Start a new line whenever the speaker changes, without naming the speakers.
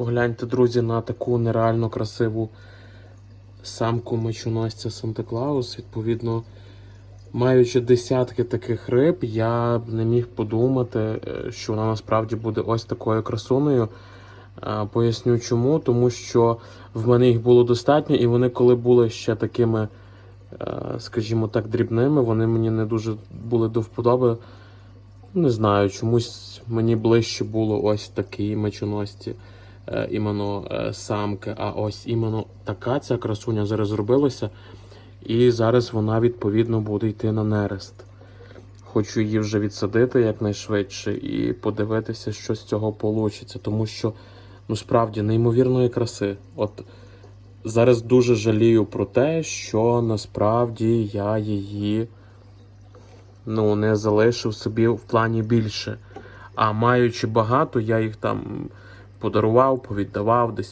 Погляньте, друзі, на таку нереально красиву самку мечоносця Санта Клаус. Відповідно, маючи десятки таких риб, я б не міг подумати, е, що вона насправді буде ось такою красунею. Е, Поясню чому, тому що в мене їх було достатньо, і вони, коли були ще такими, е, скажімо так, дрібними, вони мені не дуже були до вподоби. Не знаю, чомусь мені ближче було ось такі мечоносці, іменно е, самки. А ось іменно така ця красуня зараз зробилася, і зараз вона відповідно буде йти на нерест. Хочу її вже відсадити якнайшвидше і подивитися, що з цього вийде, тому що ну справді неймовірної краси. От зараз дуже жалію про те, що насправді я її ну, не залишив собі в плані більше. А маючи багато, я їх там подарував, повіддавав, десь